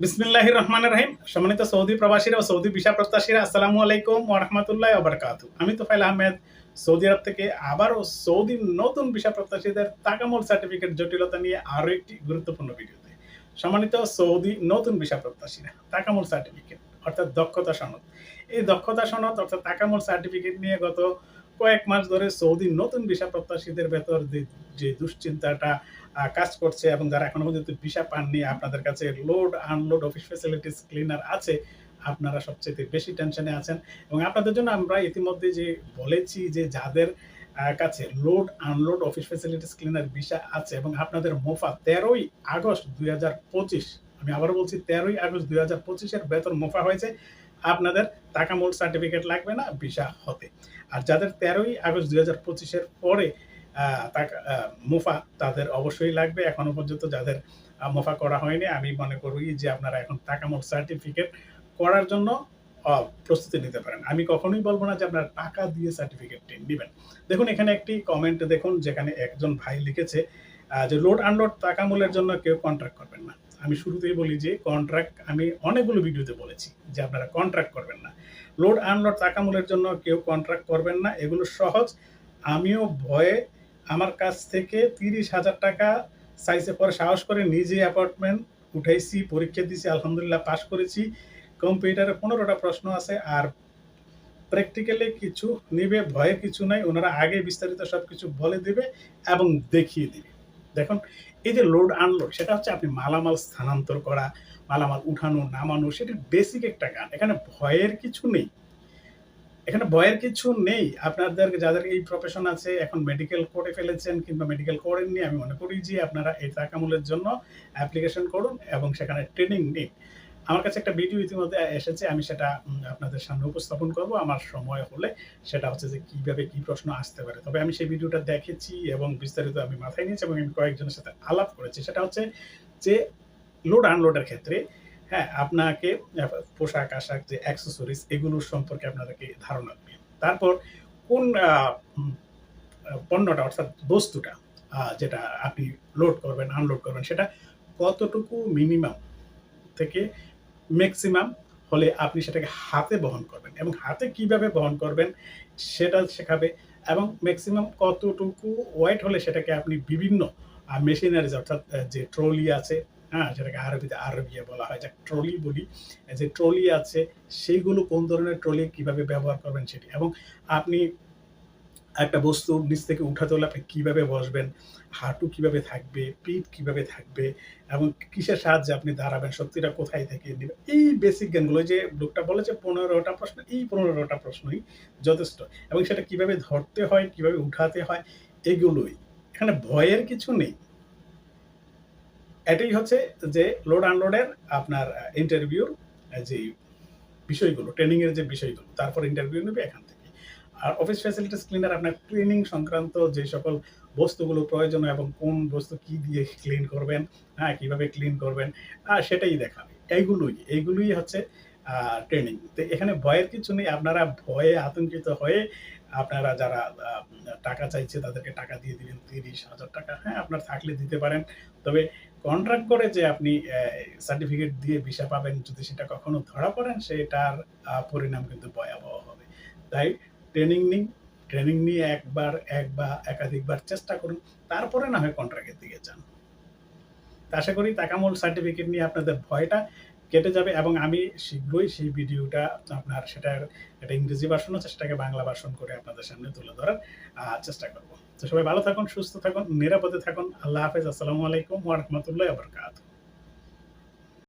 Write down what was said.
বিসমিল্লাহ রহমান রহিম। সম্মানিত সৌদি প্রবাসীরা ও সৌদি ভিসা প্রত্যাশীরা, আসসালামু আলাইকুম ওয়া রাহমাতুল্লাহি ওয়া বারাকাতুহু। আমি তোফাইল আহমেদ, সৌদি আরব থেকে আবারও সৌদি নতুন ভিসা প্রত্যাশীদের তাকামুল সার্টিফিকেট জটিলতা নিয়ে আরও একটি গুরুত্বপূর্ণ ভিডিওতে। সম্মানিত সৌদি নতুন ভিসা প্রত্যাশীরা তাকামুল সার্টিফিকেট, অর্থাৎ দক্ষতা সনদ। এই দক্ষতা সনদ, অর্থাৎ তাকামুল সার্টিফিকেট নিয়ে গত কয়েক মাস ধরে সৌদি নতুন ভিসা প্রত্যাশীদের ভেতর যে- দুশ্চিন্তাটা কাজ করছে এবং যারা এখনও পর্যন্ত ভিসা পাননি, আপনাদের কাছে load unload office facilities cleaner আছে, আপনারা সবচেয়ে বেশি টেনশনে আছেন। এবং আপনাদের জন্য আমরা ইতিমধ্যে যে বলেছি যে যাদের কাছে load unload office facilities cleaner visa আছে এবং আপনাদের মোফা তেরোই আগস্ট দুই হাজার পঁচিশ আমি আবারও বলছি, তেরোই আগস্ট দুই হাজার পঁচিশের বেতন মোফা হয়েছে। আপনাদের টাকা মূল সার্টিফিকেট লাগবে না, ভিসা হতে। আর যাদের তেরোই আগস্ট দুই হাজার পঁচিশের পরে টাকা মুফা, তাদের অবশ্যই লাগবে। এখনও পর্যন্ত যাদের মুফা করা হয়নি, আমি মনে করি যে আপনারা এখন টাকামোল সার্টিফিকেট করার জন্য প্রস্তুতি নিতে পারেন। আমি কখনোই বলব না যে আপনারা টাকা দিয়ে সার্টিফিকেটটি নেবেন। দেখুন, এখানে একটি কমেন্ট দেখুন, যেখানে একজন ভাই লিখেছে যে লোড আনলোড টাকামূলের জন্য কেউ কন্ট্রাক্ট করবেন না। আমি শুরুতেই বলি যে কন্ট্রাক্ট আমি অনেকগুলো ভিডিওতে বলেছি যে আপনারা কন্ট্রাক্ট করবেন না। লোড আনলোড টাকামূলের জন্য কেউ কন্ট্রাক্ট করবেন না। এগুলো সহজ। আমিও ভয়ে আমার কাছ থেকে তিরিশ হাজার টাকা সাইজে পরে সাহস করে নিজে অ্যাপার্টমেন্ট উঠাইছি, পরীক্ষা দিয়েছি আলহামদুলিল্লাহ পাশ করেছি। কম্পিউটারে পনেরোটা প্রশ্ন আছে আর প্র্যাকটিক্যালি কিছু নিবে, ভয়ে কিছু নাই। ওনারা আগে বিস্তারিত সব কিছু বলে দেবে এবং দেখিয়ে দিবে। দেখুন, এই যে লোড আনলোড সেটা হচ্ছে আপনি মালামাল স্থানান্তর করা, মালামাল উঠানো, নামানো সেটি বেসিক একটা গান এখানে ভয়ের কিছু নেই। এখানে ভয়ের কিছু নেই। আপনাদের যাদের এই প্রফেশন আছে, এখন মেডিকেল করে ফেলেছেন কিংবা মেডিকেল করেননি, আমি মনে করি যে আপনারা এই তাকামূলের জন্য অ্যাপ্লিকেশন করুন এবং সেখানে ট্রেনিং নিন। আমার কাছে একটা ভিডিও ইতিমধ্যে এসেছে, আমি সেটা আপনাদের সামনে উপস্থাপন করব। আমার সময় হলে সেটা হচ্ছে যে কীভাবে কি প্রশ্ন আসতে পারে। তবে আমি সেই ভিডিওটা দেখেছি এবং বিস্তারিত আমি মাথায় নিয়েছি এবং আমি কয়েকজনের সাথে আলাপ করেছি। সেটা হচ্ছে যে লোড আনলোডের ক্ষেত্রে হ্যাঁ আপনাকে পোশাক, আশাক, যে অ্যাক্সেসরিজ এগুলোর সম্পর্কে আপনাদেরকে ধারণা দিবে। তারপর কোন পণ্যটা, অর্থাৎ বস্তুটা যেটা আপনি লোড করবেন আনলোড করবেন, সেটা কতটুকু মিনিমাম থেকে ম্যাক্সিমাম হলে আপনি সেটাকে হাতে বহন করবেন এবং হাতে কীভাবে বহন করবেন সেটা শেখাবে এবং ম্যাক্সিমাম কতটুকু ওয়েট হলে সেটাকে আপনি বিভিন্ন মেশিনারিজ অর্থাৎ যে ট্রলি আছে হ্যাঁ সেটাকে আরবিতে আরবিয়া বলা হয় যে ট্রলি বলি, যে ট্রলি আছে, সেইগুলো কোন ধরনের ট্রলি কীভাবে ব্যবহার করবেন সেটি এবং আপনি একটা বস্তু নিচ থেকে উঠাতে হলে আপনি কীভাবে বসবেন, হাঁটু কীভাবে থাকবে, পিঠ কীভাবে থাকবে এবং কিসের সাহায্যে আপনি দাঁড়াবেন, শক্তিটা কোথায় থেকে নেবেন? এই বেসিক জ্ঞানগুলো যে লোকটা বলে যে পনেরোটা প্রশ্ন, এই পনেরোটা প্রশ্নই যথেষ্ট। এবং সেটা কীভাবে ধরতে হয়, কীভাবে উঠাতে হয়, এগুলোই। এখানে ভয়ের কিছু নেই। এটাই হচ্ছে যে লোড আনলোডের আপনার ইন্টারভিউর যে বিষয়গুলো ট্রেনিংয়ের যে বিষয়গুলো, তারপর ইন্টারভিউ নেবে এখান থেকে। আর অফিস ফ্যাসিলিটিস ক্লিনার আপনার ট্রেনিং সংক্রান্ত যে সকল বস্তুগুলো প্রয়োজন এবং কোন বস্তু কি দিয়ে ক্লিন করবেন হ্যাঁ কীভাবে ক্লিন করবেন সেটাই দেখাবে। এইগুলোই এইগুলোই হচ্ছে ট্রেনিং তো এখানে ভয়ের কিছু নেই, আপনারা ভয়ে আতঙ্কিত হয়ে আপনারা যারা টাকা চাইছে তাদেরকে টাকা দিয়ে দিবেন, তিরিশ হাজার টাকা হ্যাঁ আপনার থাকলে দিতে পারেন। তবে কন্ট্রাক্ট করে যে আপনি সার্টিফিকেট দিয়ে ভিসা পাবেন, যদি সেটা কখনো ধরা পড়েন, সেটার পরিণাম কিন্তু ভয়াবহ হবে। তাই ট্রেনিং নিন ট্রেনিং নিয়ে একবার এক বা একাধিকবার চেষ্টা করুন, তারপরে না হয় কন্ট্রাক্টের দিকে যান। আশা করি তাকামূল সার্টিফিকেট নিয়ে আপনাদের ভয়টা কেটে যাবে এবং আমি শীঘ্রই সেই ভিডিওটা আপনার সেটার একটা ইংরেজি ভার্সন আছে সেটাকে বাংলা ভার্সন করে আপনাদের সামনে তুলে ধরার চেষ্টা করব। তো সবাই ভালো থাকুন, সুস্থ থাকুন, নিরাপদে থাকুন। আল্লাহ হাফেজ। আসসালামু আলাইকুম ওয়া রাহমাতুল্লাহি